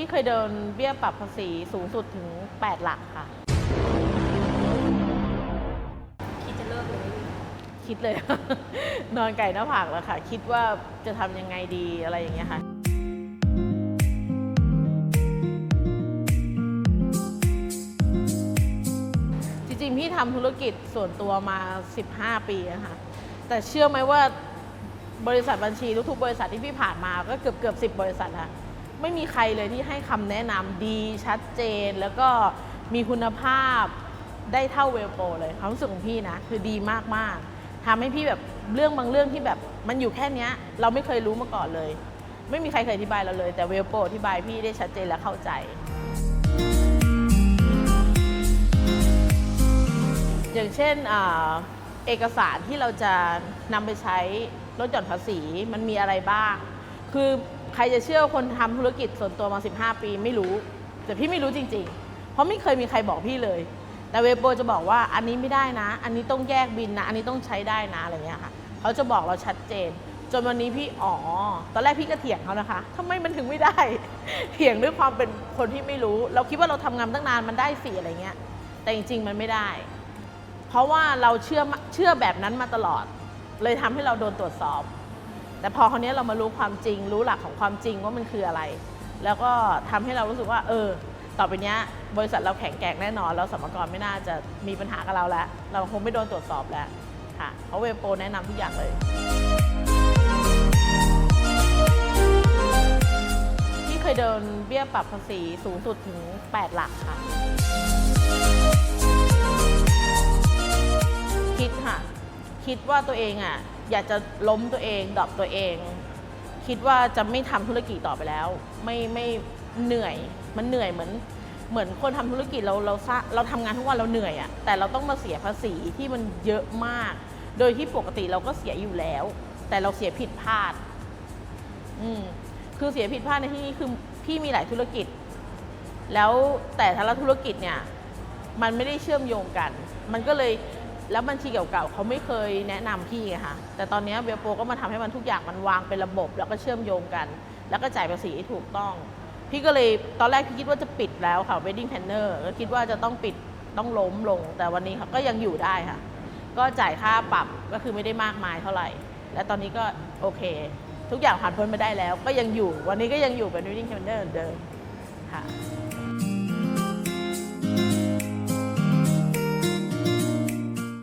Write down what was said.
พี่เคยโดนเบี้ยปรับภาษีสูงสุดถึง 8 หลักค่ะ คิดจะเลิกเลยคิดเลย นอนไก่หน้าผากแล้วค่ะ คิดว่าจะทำยังไงดีอะไรอย่างเงี้ยค่ะ จริงๆ พี่ทำธุรกิจส่วนตัวมา 15 ปีนะคะแต่เชื่อไหมว่าบริษัทบัญชีทุกๆบริษัทที่พี่ผ่านมาก็เกือบเกือบสิบริษัทค่ะ ไม่มีใครเลยที่ให้คำแนะนำดีชัดเจน แล้วก็มีคุณภาพได้เท่าเวลโปรเลยความรู้สึกของพี่นะ คือดีมากๆทำให้พี่แบบเรื่องบางเรื่องที่แบบมันอยู่แค่นี้เราไม่เคยรู้มาก่อนเลย ไม่มีใครเคยอธิบายเราเลย แต่เวลโปรอธิบายพี่ได้ชัดเจนและเข้าใจอย่างเช่นอเอกสารที่เราจะนำไปใช้ลดหย่อนภาษีมันมีอะไรบ้าง คือใครจะเชื่อคนทำธุรกิจส่วนตัวมา 15 ปีไม่รู้ แต่พี่ไม่รู้จริง ๆ เพราะไม่เคยมีใครบอกพี่เลย แต่เวโปจะบอกว่าอันนี้ไม่ได้นะ อันนี้ต้องแยกบินนะ อันนี้ต้องใช้ได้นะอะไรเงี้ยค่ะเขาจะบอกเราชัดเจน จนวันนี้พี่อ๋อตอนแรกพี่ก็เถียงเขานะคะทำไมมันถึงไม่ได้ เถียงด้วยความเป็นคนที่ไม่รู้ เราคิดว่าเราทำงานตั้งนานมันได้สิอะไรเงี้ย แต่จริง ๆ มันไม่ได้ เพราะว่าเราเชื่อเชื่อแบบนั้นมาตลอด เลยทำให้เราโดนตรวจสอบ แต่พอคราวนี้เรามารู้ความจริง รู้หลักของความจริงว่ามันคืออะไร แล้วก็ทำให้เรารู้สึกว่า เออ ต่อไปเนี้ยบริษัทเราแข็งแกร่งแน่นอนแล้วสมรกรไม่น่าจะมีปัญหากับเราแล้ว เราคงไม่โดนตรวจสอบแล้วค่ะเพราะเวโปรแนะนำทุกอย่างเลย ที่เคยโดนเบี้ยปรับภาษีสูงสุดถึง 8 หลักค่ะคิดค่ะ คิดว่าตัวเองอะ อยากจะล้มตัวเองดรอปตัวเอง คิดว่าจะไม่ทำธุรกิจต่อไปแล้ว ไม่ไม่เหนื่อยมันเหนื่อยเหมือน เหมือนคนทำธุรกิจเราเราเราทำงานทุกวันเราเหนื่อยอะ่ะแต่เราต้องมาเสียภาษีที่มันเยอะมาก โดยที่ปกติเราก็เสียอยู่แล้ว แต่เราเสียผิดพลาด อืมคือเสียผิดพลาดในที่นี้คือพี่มีหลายธุรกิจ แล้วแต่แต่ละธุรกิจเนี่ย มันไม่ได้เชื่อมโยงกัน มันก็เลย แล้วบัญชีเก่าๆเขาไม่เคยแนะนำพี่ไงคะแต่ตอนนี้เบลโปก็มาทำให้มันทุกอย่างมันวางเป็นระบบ แล้วก็เชื่อมโยงกัน แล้วก็จ่ายภาษีถูกต้อง พี่ก็เลยตอนแรกพี่คิดว่าจะปิดแล้วค่ะ wedding planner ก็คิดว่าจะต้องปิดต้องล้มลง แต่วันนี้ค่ะก็ยังอยู่ได้ค่ะ ก็จ่ายค่าปรับก็คือไม่ได้มากมายเท่าไหร่ และตอนนี้ก็โอเค ทุกอย่างผ่านพ้นไปได้แล้ว ก็ยังอยู่ วันนี้ก็ยังอยู่เป็น wedding planner เหมือนเดิมค่ะ